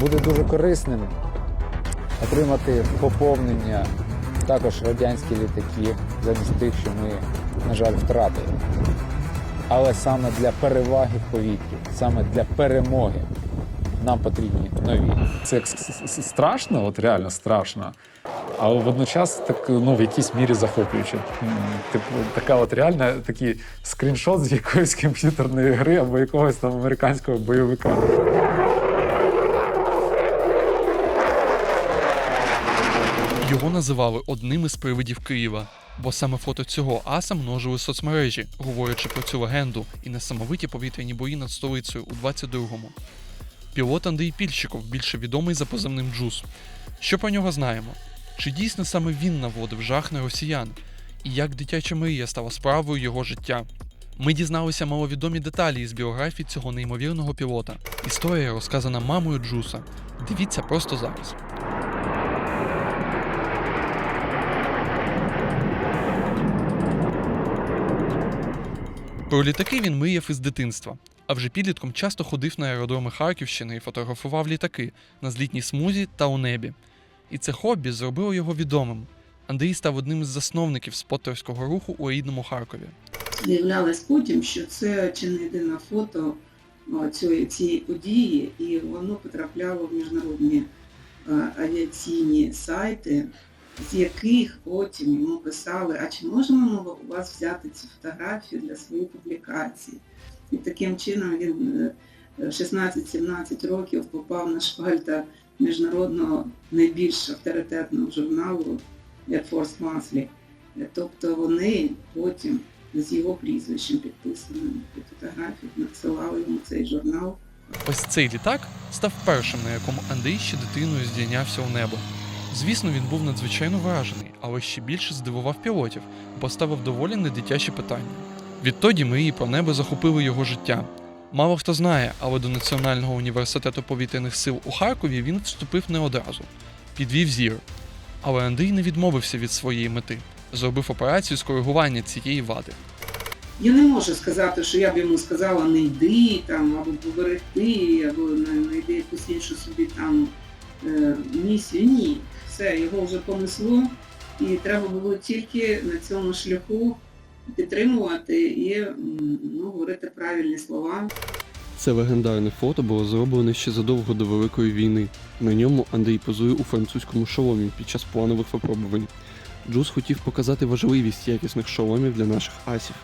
Буде дуже корисним отримати поповнення також радянські літаки замість тих, що ми, на жаль, втратили. Але саме для переваги в повітрі, саме для перемоги нам потрібні нові. Це страшно, от реально страшно. Але водночас так ну в якійсь мірі захоплююче. Типу, така от реальна такий скріншот з якоїсь комп'ютерної гри або якогось там американського бойовика. Його називали одним із привидів Києва, бо саме фото цього аса множили соцмережі, говорячи про цю легенду і несамовиті повітряні бої над столицею у 22-му. Пілот Андрій Пільщиков більше відомий за позивним Джус. Що про нього знаємо? Чи дійсно саме він наводив жах на росіян? І як дитяча мрія стала справою його життя? Ми дізналися маловідомі деталі із біографії цього неймовірного пілота. Історія розказана мамою Джуса. Дивіться просто зараз. Про літаки він мріяв із дитинства, а вже підлітком часто ходив на аеродроми Харківщини і фотографував літаки на злітній смузі та у небі. І це хобі зробило його відомим. Андрій став одним із засновників спотерського руху у рідному Харкові. Виявлялось потім, що це чи не єдине фото цієї, цієї події, і воно потрапляло в міжнародні е, авіаційні сайти, з яких потім йому писали, а чи можемо ми у вас взяти цю фотографію для своєї публікації? І таким чином він е, в 16-17 років попав на шпальта міжнародного найбільш авторитетного журналу Air Force Monthly. Е, Тобто вони потім з його прізвищем підписаним під фотографію надсилали йому цей журнал. Ось цей літак став першим, на якому Андрій ще дитиною здійнявся у небо. Звісно, він був надзвичайно вражений, але ще більше здивував пілотів, бо ставив доволі недитячі питання. Відтоді мрії про небо захопили його життя. Мало хто знає, але до Національного університету повітряних сил у Харкові він вступив не одразу, підвів зір. Але Андрій не відмовився від своєї мети, зробив операцію з коригування цієї вади. Я не можу сказати, що я б йому сказала не йди там, або поберегти, або не, якусь іншу собі там місію. Ні, все, його вже понесло, і треба було тільки на цьому шляху підтримувати і ну, говорити правильні слова. Це легендарне фото було зроблене ще задовго до Великої війни. На ньому Андрій позує у французькому шоломі під час планових випробувань. Джус хотів показати важливість якісних шоломів для наших асів.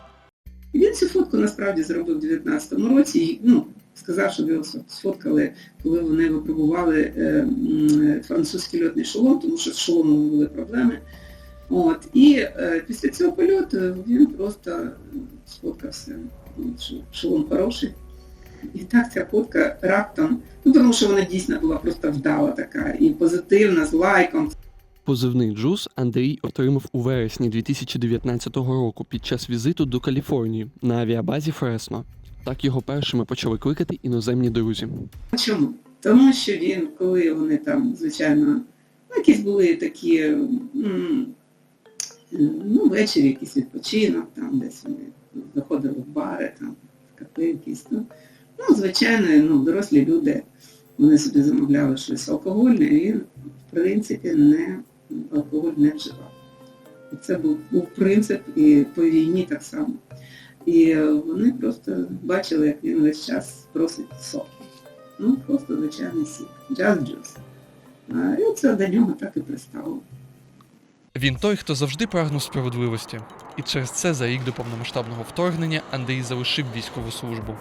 Він цю фотку насправді зробив у 19-му році. Ну, сказав, що його сфоткали, коли вони випробували е, французький льотний шолом, тому що з шоломом були проблеми. От. І е, після цього польоту він просто сфоткався, от, що шолом хороший. І так ця фотка раптом, ну тому що вона дійсно була просто вдала така і позитивна, з лайком. Позивний Джус Андрій отримав у вересні 2019 року під час візиту до Каліфорнії на авіабазі Фресно. Так його першими почали кликати іноземні друзі. Чому? Тому що він, коли вони там, звичайно, ну, якісь були такі, ну, ввечері якийсь відпочинок, там десь вони заходили в бари, там, кафе якісь. Ну, ну, звичайно, ну, дорослі люди, вони собі замовляли щось алкогольне, і він, в принципі, не, алкоголь не вживав. Це був, був принцип і по війні так само. І вони просто бачили, як він весь час просить соки. Ну, просто звичайний сік. Just juice. І це до нього так і пристало. Він той, хто завжди прагнув справедливості, і через це за рік до повномасштабного вторгнення Андрій залишив військову службу.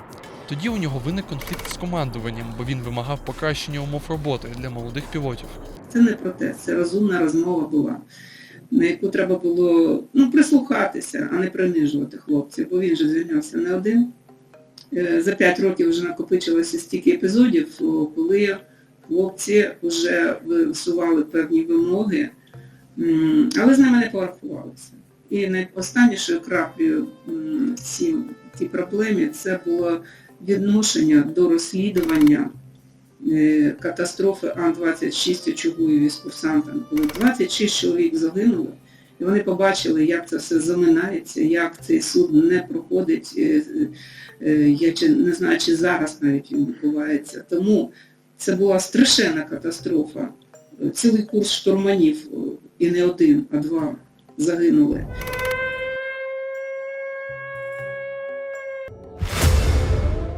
Тоді у нього виник конфлікт з командуванням, бо він вимагав покращення умов роботи для молодих пілотів. Це не протест, це розумна розмова була, на яку треба було ну, прислухатися, а не принижувати хлопців, бо він же звільнявся не один. Е, За п'ять років вже накопичилося стільки епізодів, коли хлопці вже висували певні вимоги, але з ними не порахувалися. І найостаннішою краплею цій, проблемі це було відношення до розслідування катастрофи Ан-26 очагуєві з курсантами, коли 26 чоловік загинули, і вони побачили, як це все заминається, як цей суд не проходить. е, е, Я чи- не знаю, чи зараз навіть він відбувається. Тому Це була страшенна катастрофа. Цілий курс штурманів, е, і не один, а два загинули.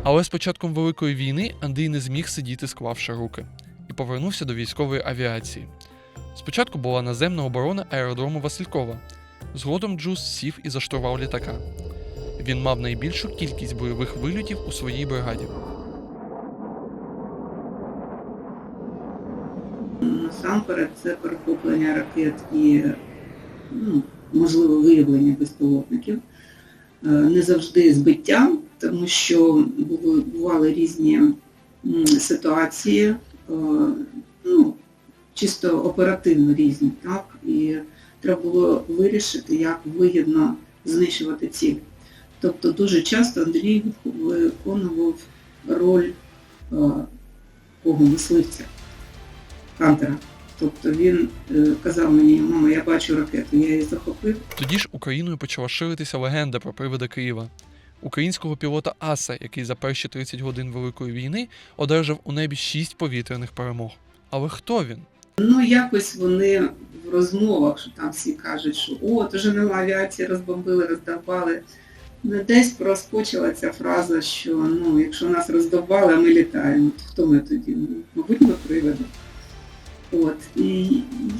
Але з початком Великої війни Андрій не зміг сидіти, склавши руки, і повернувся до військової авіації. Спочатку була наземна оборона аеродрому Василькова. Згодом Джус сів і заштурвав літака. Він мав найбільшу кількість бойових вильотів у своїй бригаді. Насамперед це перехоплення ракет і ну, можливо виявлення безпілотників. Е, Не завжди збиття, тому що бували різні ситуації, е, ну, чисто оперативно різні, так? І треба було вирішити, як вигідно знищувати ціль. Тобто дуже часто Андрій виконував роль е, кого мисливця. Хантера. Тобто він е, казав мені, мама, я бачу ракету, я її захопив. Тоді ж Україною почала ширитися легенда про привида Києва. Українського пілота Аса, який за перші 30 годин Великої війни одержав у небі 6 повітряних перемог. Але хто він? Ну, якось вони в розмовах, що там всі кажуть, що о, то вже нова авіація розбомбили, роздавали. Ну, десь проскочила ця фраза, що ну, якщо нас роздавали, а ми літаємо, то хто ми тоді? Ну, мабуть, ми привиди. От. І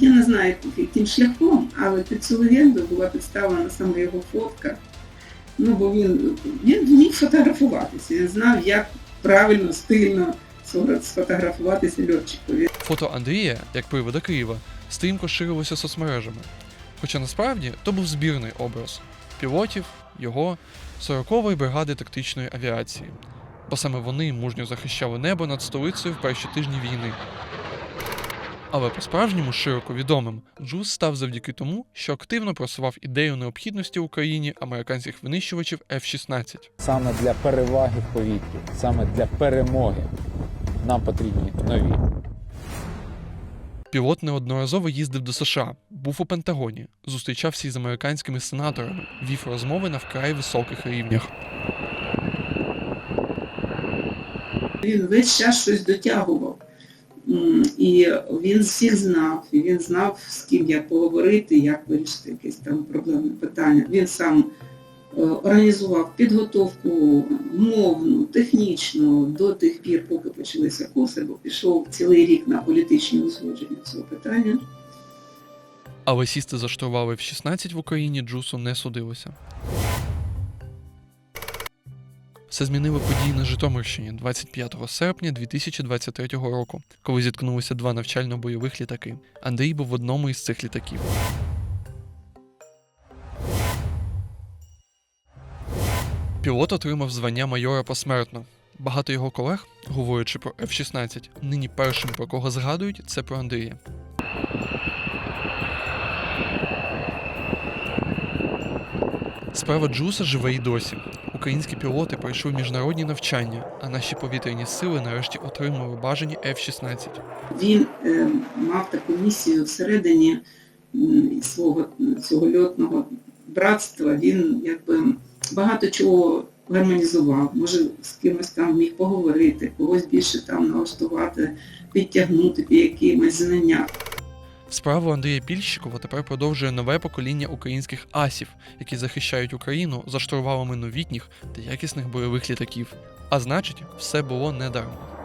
я не знаю, яким шляхом, але під цю легенду була підставлена саме його фотка. Ну, бо він, він вмів фотографуватися, він знав, як правильно, стильно сфотографуватися льотчикові. Фото Андрія, як привида Києва, стрімко ширилося соцмережами. Хоча насправді то був збірний образ пілотів, його 40-ї бригади тактичної авіації, бо саме вони мужньо захищали небо над столицею в перші тижні війни. Але по-справжньому широко відомим Джуз став завдяки тому, що активно просував ідею необхідності Україні американських винищувачів F-16. Саме для переваги в повітрі, саме для перемоги нам потрібні нові. Пілот неодноразово їздив до США, був у Пентагоні, зустрічався із американськими сенаторами, вів розмови на вкрай високих рівнях. Він весь час щось дотягував. І він всіх знав, і він знав, з ким як поговорити, як вирішити якесь там проблемне питання. Він сам е, організував підготовку мовну, технічну до тих пір, поки почалися коси, бо пішов цілий рік на політичні узгодження цього питання. Але сісти за штурвал F-16 в Україні Джусу не судилося. Все змінили події на Житомирщині 25 серпня 2023 року, коли зіткнулися два навчально-бойових літаки. Андрій був в одному із цих літаків. Пілот отримав звання майора посмертно. Багато його колег, говорячи про F-16, нині першим про кого згадують, це про Андрія. Справа Джуса живе й досі. Українські пілоти пройшли міжнародні навчання, а наші повітряні сили нарешті отримали бажані F-16. Він е, мав таку місію всередині свого цього льотного братства. Він якби багато чого гармонізував. Може, з кимось там міг поговорити, когось більше там налаштувати, підтягнути під якимось знання. Справу Андрія Пільщикова тепер продовжує нове покоління українських асів, які захищають Україну за штурвалами новітніх та якісних бойових літаків. А значить, все було недарма.